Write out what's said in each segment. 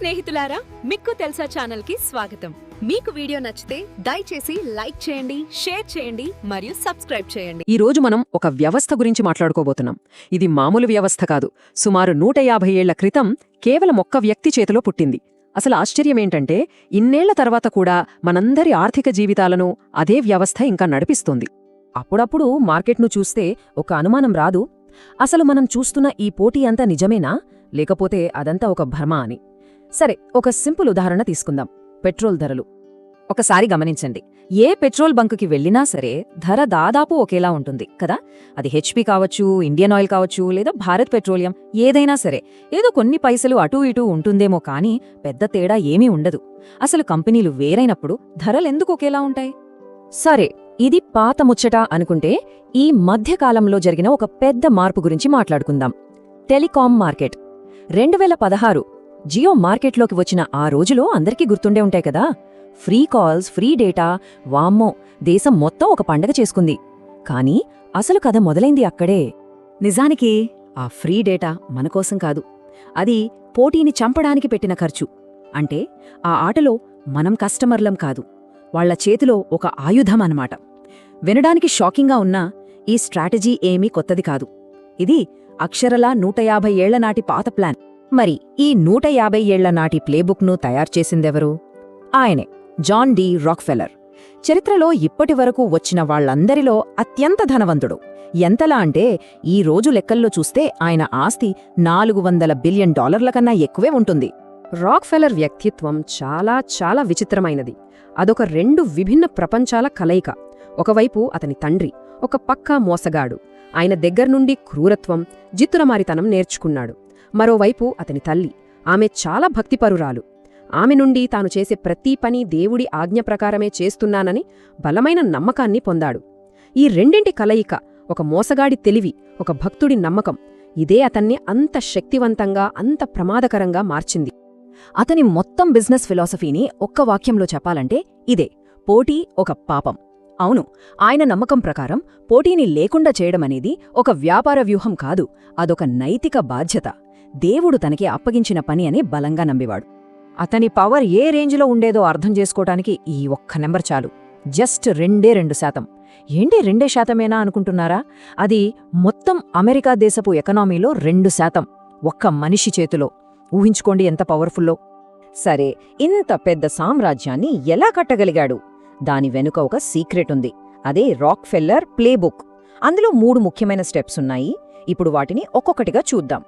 స్నేహితులారా మిక్కు తెలుసా ఛానల్కి స్వాగతం. మీకు వీడియో నచ్చితే దయచేసి లైక్ చేయండి షేర్ చేయండి మరియు సబ్స్క్రైబ్ చేయండి. ఈ రోజు మనం ఒక వ్యవస్థ గురించి మాట్లాడుకోబోతున్నాం. ఇది మామూలు వ్యవస్థ కాదు. సుమారు నూట యాభై ఏళ్ళ క్రితం కేవలం ఒక్క వ్యక్తి చేతిలో పుట్టింది. అసలు ఆశ్చర్యమేంటంటే ఇన్నేళ్ళ తర్వాత కూడా మనందరి ఆర్థిక జీవితాలను అదే వ్యవస్థ ఇంకా నడిపిస్తుంది. అప్పుడప్పుడు మార్కెట్ను చూస్తే ఒక అనుమానం రాదు. అసలు మనం చూస్తున్న ఈ పోటీ అంతా నిజమేనా? లేకపోతే అదంతా ఒక భ్రమ అని. సరే ఒక సింపుల్ ఉదాహరణ తీసుకుందాం. పెట్రోల్ ధరలు. ఒకసారి గమనించండి. ఏ పెట్రోల్ బంకుకి వెళ్ళినా సరే ధర దాదాపు ఒకేలా ఉంటుంది కదా? అది హెచ్పి కావచ్చు ఇండియన్ ఆయిల్ కావచ్చు లేదా భారత్ పెట్రోలియం ఏదైనా సరే. ఏదో కొన్ని పైసలు అటూ ఇటూ ఉంటుందేమో కానీ పెద్ద తేడా ఏమీ ఉండదు. అసలు కంపెనీలు వేరైనప్పుడు ధరలెందుకు ఒకేలా ఉంటాయి? సరే ఇది పాత ముచ్చట అనుకుంటే ఈ మధ్యకాలంలో జరిగిన ఒక పెద్ద మార్పు గురించి మాట్లాడుకుందాం. Telecom market. రెండు వేల పదహారు జియో మార్కెట్లోకి వచ్చిన ఆ రోజులో అందరికీ గుర్తుండే ఉంటాయి కదా. ఫ్రీ కాల్స్ ఫ్రీ డేటా వామ్మో దేశం మొత్తం ఒక పండగ చేసుకుంది. కానీ అసలు కథ మొదలైంది అక్కడే. నిజానికి ఆ ఫ్రీ డేటా మనకోసం కాదు. అది పోటీని చంపడానికి పెట్టిన ఖర్చు. అంటే ఆ ఆటలో మనం కస్టమర్లం కాదు. వాళ్ళ చేతిలో ఒక ఆయుధం అన్నమాట. వినడానికి షాకింగ్గా ఉన్నా ఈ స్ట్రాటజీ ఏమీ కొత్తది కాదు. ఇది అక్షరలా నూట యాభై ఏళ్ళ నాటి పాత ప్లాన్. మరి ఈ నూట యాభై ఏళ్ళ నాటి ప్లేబుక్ను తయారుచేసిందెవరు ఆయనే జాన్ డి రాక్ఫెల్లర్. చరిత్రలో ఇప్పటివరకు వచ్చిన వాళ్ళందరిలో అత్యంత ధనవంతుడు. ఎంతలా అంటే ఈ రోజు లెక్కల్లో చూస్తే ఆయన ఆస్తి నాలుగు వందల బిలియన్ డాలర్ల కన్నా ఎక్కువే ఉంటుంది. రాక్ఫెల్లర్ వ్యక్తిత్వం చాలా చాలా విచిత్రమైనది. అదొక రెండు విభిన్న ప్రపంచాల కలయిక. ఒకవైపు అతని తండ్రి ఒక పక్కా మోసగాడు. ఆయన దగ్గర్నుండి క్రూరత్వం జిత్తురమారితనం నేర్చుకున్నాడు. మరోవైపు అతని తల్లి. ఆమె చాలా భక్తిపరురాలు. ఆమె నుండి తాను చేసే ప్రతి పని దేవుడి ఆజ్ఞ ప్రకారమే చేస్తున్నానని బలమైన నమ్మకాన్ని పొందాడు. ఈ రెండింటి కలయిక ఒక మోసగాడి తెలివి ఒక భక్తుడి నమ్మకం. ఇదే అతన్ని అంత శక్తివంతంగా అంత ప్రమాదకరంగా మార్చింది. అతని మొత్తం బిజినెస్ ఫిలాసఫీని ఒక్క వాక్యంలో చెప్పాలంటే ఇదే పోటీ ఒక పాపం. అవును ఆయన నమ్మకం ప్రకారం పోటీని లేకుండా చేయడమనేది ఒక వ్యాపార వ్యూహం కాదు అదొక నైతిక బాధ్యత. దేవుడు తనకి అప్పగించిన పని అని బలంగా నమ్మివాడు. అతని పవర్ ఏ రేంజ్లో ఉండేదో అర్థం చేసుకోవటానికి ఈ ఒక్క నెంబర్ చాలు. జస్ట్ రెండే రెండు శాతం. ఏంటి రెండే శాతమేనా అనుకుంటున్నారా? అది మొత్తం అమెరికా దేశపు ఎకనామీలో రెండు శాతం. ఒక్క మనిషి చేతిలో. ఊహించుకోండి ఎంత పవర్ఫుల్లో. సరే ఇంత పెద్ద సామ్రాజ్యాన్ని ఎలా కట్టగలిగాడు? దాని వెనుక ఒక సీక్రెట్ ఉంది. అదే రాక్ ఫెల్లర్ ప్లేబుక్ అందులో మూడు ముఖ్యమైన స్టెప్స్ ఉన్నాయి. ఇప్పుడు వాటిని ఒక్కొక్కటిగా చూద్దాం.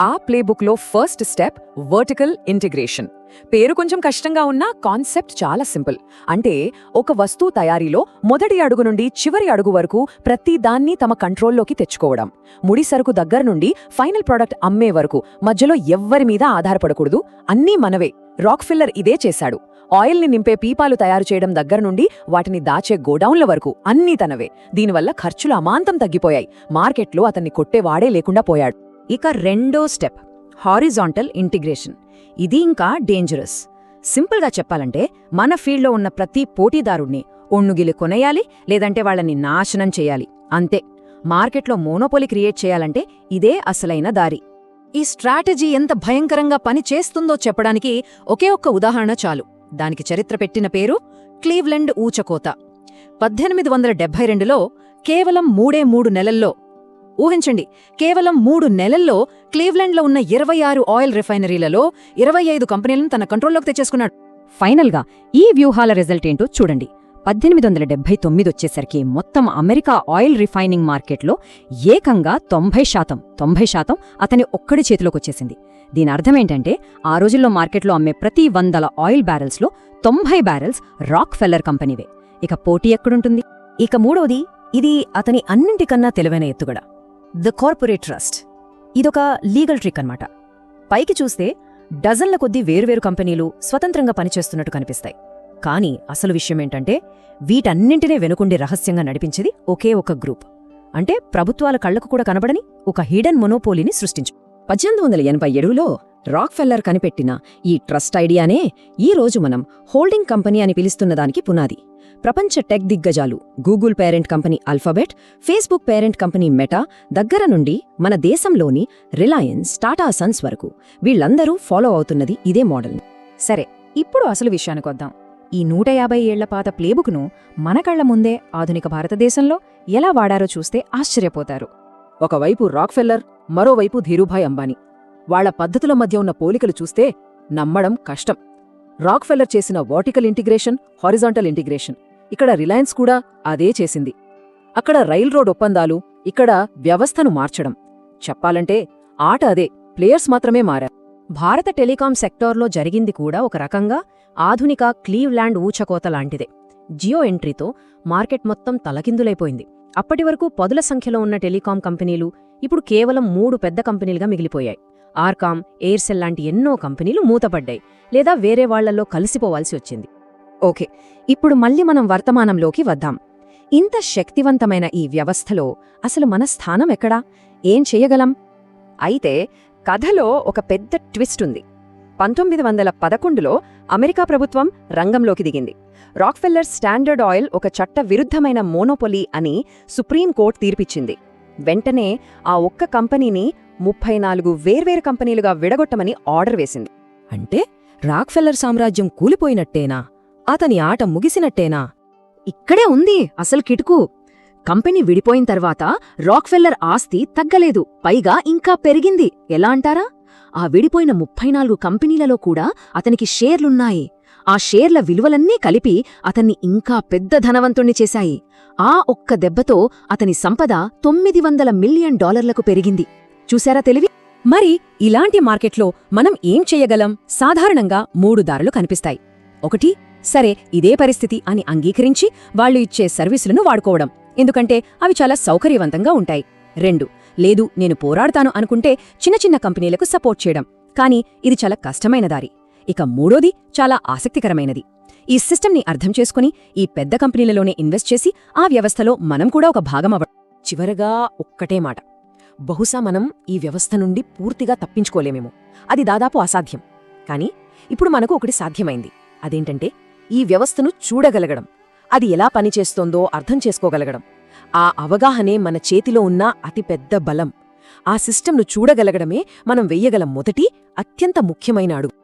ఆ ప్లేబుక్లో ఫస్ట్ స్టెప్ వర్టికల్ ఇంటిగ్రేషన్. పేరు కొంచెం కష్టంగా ఉన్నా కాన్సెప్ట్ చాలా సింపుల్. అంటే ఒక వస్తువు తయారీలో మొదటి అడుగు నుండి చివరి అడుగు వరకు ప్రతి దాన్ని తమ కంట్రోల్లోకి తెచ్చుకోవడం. ముడి సరుకు దగ్గర నుండి ఫైనల్ ప్రోడక్ట్ అమ్మే వరకు మధ్యలో ఎవ్వరి మీద ఆధారపడకూడదు. అన్నీ మనవే. రాక్ ఫిల్లర్ ఇదే చేశాడు. ఆయిల్ని నింపే పీపాలు తయారు చేయడం దగ్గర నుండి వాటిని దాచే గోడౌన్ల వరకు అన్నీ తనవే. దీనివల్ల ఖర్చులు అమాంతం తగ్గిపోయాయి. మార్కెట్లో అతన్ని కొట్టేవాడే లేకుండా పోయాడు. ఇక రెండో స్టెప్ హారిజాంటల్ ఇంటిగ్రేషన్. ఇది ఇంకా డేంజరస్ సింపుల్గా చెప్పాలంటే మన ఫీల్డ్లో ఉన్న ప్రతి పోటీదారుణ్ణి ఒణ్ణుగిలి కొనేయాలి లేదంటే వాళ్ళని నాశనం చేయాలి. అంతే. మార్కెట్లో మోనోపోలి క్రియేట్ చేయాలంటే ఇదే అసలైన దారి. ఈ స్ట్రాటజీ ఎంత భయంకరంగా పని చేస్తుందో చెప్పడానికి ఒకే ఒక్క ఉదాహరణ చాలు. దానికి చరిత్ర పెట్టిన పేరు క్లీవ్లెండ్ ఊచకోత. పద్దెనిమిది వందల డెబ్బై రెండులో కేవలం మూడే మూడు నెలల్లో ఊహించండి కేవలం మూడు నెలల్లో క్లీవ్లాండ్లో ఉన్న ఇరవై ఆరు ఆయిల్ రిఫైనరీలలో ఇరవై ఐదు కంపెనీలను తన కంట్రోల్లోకి తెచ్చేసుకున్నాడు. ఫైనల్గా ఈ వ్యూహాల రిజల్ట్ ఏంటో చూడండి. పద్దెనిమిది వందల డెబ్బై తొమ్మిది వచ్చేసరికి మొత్తం అమెరికా ఆయిల్ రిఫైనింగ్ మార్కెట్లో ఏకంగా తొంభై శాతం తొంభై శాతం అతని ఒక్కడి చేతిలోకొచ్చేసింది దీని అర్థమేంటంటే ఆ రోజుల్లో మార్కెట్లో అమ్మే ప్రతి వందల ఆయిల్ బ్యారెల్స్లో తొంభై బ్యారెల్స్ రాక్ ఫెల్లర్ కంపెనీవే. ఇక పోటీ ఎక్కడుంటుంది? ఇక మూడవది ఇది అతని అన్నింటికన్నా తెలివైన ఎత్తుగడ. The corporate trust. ఇదొక లీగల్ ట్రిక్ అన్నమాట. పైకి చూస్తే డజన్ల కొద్దీ వేర్వేరు కంపెనీలు స్వతంత్రంగా పనిచేస్తున్నట్టు కనిపిస్తాయి. కానీ అసలు విషయమేంటంటే వీటన్నింటినీ వెనుకుండి రహస్యంగా నడిపించేది ఒకే ఒక గ్రూప్. అంటే ప్రభుత్వాల కళ్ళకు కూడా కనబడని ఒక హిడెన్ మొనోపోలీని సృష్టించు. పద్దెనిమిది వందల ఎనభై ఏడులో రాక్ ఫెల్లర్ కనిపెట్టిన ఈ ట్రస్ట్ ఐడియానే ఈ రోజు మనం హోల్డింగ్ కంపెనీ అని పిలుస్తున్నదానికి పునాది. ప్రపంచ టెక్ దిగ్గజాలు Google parent company Alphabet Facebook parent company Meta దగ్గర నుండి మన దేశంలోని రిలయన్స్ టాటా సన్స్ వరకు. వీళ్ళందరూ ఫాలో అవుతున్నది ఇదే మోడల్. సరే ఇప్పుడు అసలు విషయానికి వద్దాం. ఈ నూట యాభై ఏళ్ళ పాత ప్లేబుక్ను మన కళ్ళ ముందే ఆధునిక భారతదేశంలో ఎలా వాడారో చూస్తే ఆశ్చర్యపోతారు. ఒకవైపు రాక్ఫెల్లర్ మరోవైపు ధీరుభాయ్ అంబానీ. వాళ్ళ పద్ధతుల మధ్య ఉన్న పోలికలు చూస్తే నమ్మడం కష్టం. రాక్ఫెల్లర్ చేసిన వర్టికల్ ఇంటిగ్రేషన్ హారిజాంటల్ ఇంటిగ్రేషన్. ఇక్కడ రిలయన్స్ కూడా అదే చేసింది. అక్కడ రైల్ రోడ్ ఒప్పందాలు ఇక్కడ వ్యవస్థను మార్చడం. చెప్పాలంటే ఆట అదే ప్లేయర్స్ మాత్రమే మారారు. భారత టెలికాం సెక్టార్లో జరిగింది కూడా ఒక రకంగా ఆధునిక క్లీవ్లాండ్ ఊచకోత లాంటిదే. జియో ఎంట్రీతో మార్కెట్ మొత్తం తలకిందులైపోయింది. అప్పటి వరకు పదుల సంఖ్యలో ఉన్న టెలికాం కంపెనీలు ఇప్పుడు కేవలం మూడు పెద్ద కంపెనీలుగా మిగిలిపోయాయి. ఆర్కామ్ ఎయిర్సెల్ లాంటి ఎన్నో కంపెనీలు మూతపడ్డాయి లేదా వేరే వాళ్ళలో కలిసిపోవాల్సి వచ్చింది. ఓకే ఇప్పుడు మళ్ళీ మనం వర్తమానంలోకి వద్దాం. ఇంత శక్తివంతమైన ఈ వ్యవస్థలో అసలు మన స్థానం ఎక్కడా? ఏం చెయ్యగలం అయితే కథలో ఒక పెద్ద ట్విస్ట్ ఉంది. పంతొమ్మిది వందల పదకొండులో అమెరికా ప్రభుత్వం రంగంలోకి దిగింది. రాక్ఫెల్లర్ స్టాండర్డ్ ఆయిల్ ఒక చట్ట విరుద్ధమైన మోనోపొలీ అని సుప్రీంకోర్టు తీర్పిచ్చింది. వెంటనే ఆ ఒక్క కంపెనీని ముప్పై నాలుగు వేర్వేరు కంపెనీలుగా విడగొట్టమని ఆర్డర్ వేసింది. అంటే రాక్ఫెల్లర్ సామ్రాజ్యం కూలిపోయినట్టేనా? అతని ఆట ముగిసినట్టేనా? ఇక్కడే ఉంది అసలు కిటుకు. కంపెనీ విడిపోయిన తర్వాత రాక్ఫెల్లర్ ఆస్తి తగ్గలేదు పైగా ఇంకా పెరిగింది. ఎలా అంటారా? ఆ విడిపోయిన ముప్పై నాలుగు కంపెనీలలో కూడా అతనికి షేర్లున్నాయి. ఆ షేర్ల విలువలన్నీ కలిపి అతన్ని ఇంకా పెద్ద ధనవంతుణ్ణి చేశాయి. ఆ ఒక్క దెబ్బతో అతని సంపద తొమ్మిది వందల మిలియన్ డాలర్లకు పెరిగింది. చూశారా తెలివి? మరి ఇలాంటి మార్కెట్లో మనం ఏం చెయ్యగలం సాధారణంగా మూడు దారులు కనిపిస్తాయి. ఒకటి సరే ఇదే పరిస్థితి అని అంగీకరించి వాళ్ళు ఇచ్చే సర్వీసులను వాడుకోవడం. ఎందుకంటే అవి చాలా సౌకర్యవంతంగా ఉంటాయి. రెండు లేదు నేను పోరాడతాను అనుకుంటే చిన్న చిన్న కంపెనీలకు సపోర్ట్ చేయడం. కానీ ఇది చాలా కష్టమైన దారి. ఇక మూడోది చాలా ఆసక్తికరమైనది. ఈ సిస్టమ్ని అర్థం చేసుకుని ఈ పెద్ద కంపెనీలలోనే ఇన్వెస్ట్ చేసి ఆ వ్యవస్థలో మనం కూడా ఒక భాగం చివరగా ఒక్కటే మాట. బహుశా మనం ఈ వ్యవస్థ నుండి పూర్తిగా తప్పించుకోలేమేమో. అది దాదాపు అసాధ్యం. కానీ ఇప్పుడు మనకు ఒకటి సాధ్యమైంది. అదేంటంటే ఈ వ్యవస్థను చూడగలగడం. అది ఎలా పనిచేస్తోందో అర్థం చేసుకోగలగడం. ఆ అవగాహనే మన చేతిలో ఉన్న అతిపెద్ద బలం. ఆ సిస్టంను చూడగలగడమే మనం వెయ్యగల మొదటి అత్యంత ముఖ్యమైన అడుగు.